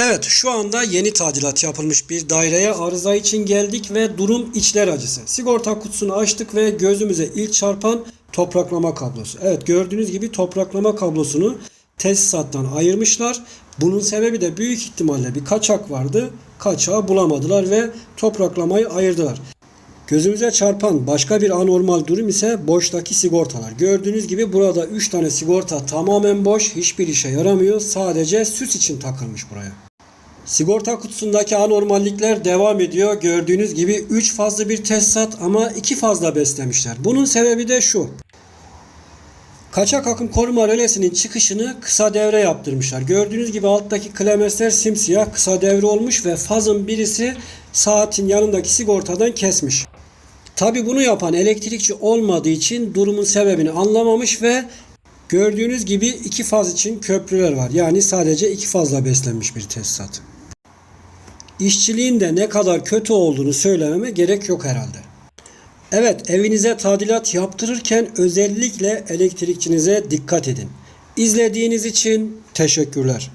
Evet şu anda yeni tadilat yapılmış bir daireye arıza için geldik ve durum içler acısı. Sigorta kutusunu açtık ve gözümüze ilk çarpan topraklama kablosu. Evet gördüğünüz gibi topraklama kablosunu tesisattan ayırmışlar. Bunun sebebi de büyük ihtimalle bir kaçak vardı. Kaçağı bulamadılar ve topraklamayı ayırdılar. Gözümüze çarpan başka bir anormal durum ise boştaki sigortalar. Gördüğünüz gibi burada 3 tane sigorta tamamen boş, hiçbir işe yaramıyor. Sadece süs için takılmış buraya. Sigorta kutusundaki anormallikler devam ediyor. Gördüğünüz gibi 3 fazla bir tesisat ama 2 fazla beslemişler. Bunun sebebi de şu. Kaçak akım koruma relesinin çıkışını kısa devre yaptırmışlar. Gördüğünüz gibi alttaki klemesler simsiyah kısa devre olmuş ve fazın birisi saatin yanındaki sigortadan kesmiş. Tabi bunu yapan elektrikçi olmadığı için durumun sebebini anlamamış ve gördüğünüz gibi iki faz için köprüler var. Yani sadece iki fazla beslenmiş bir tesisat. İşçiliğin de ne kadar kötü olduğunu söylememe gerek yok herhalde. Evet evinize tadilat yaptırırken özellikle elektrikçinize dikkat edin. İzlediğiniz için teşekkürler.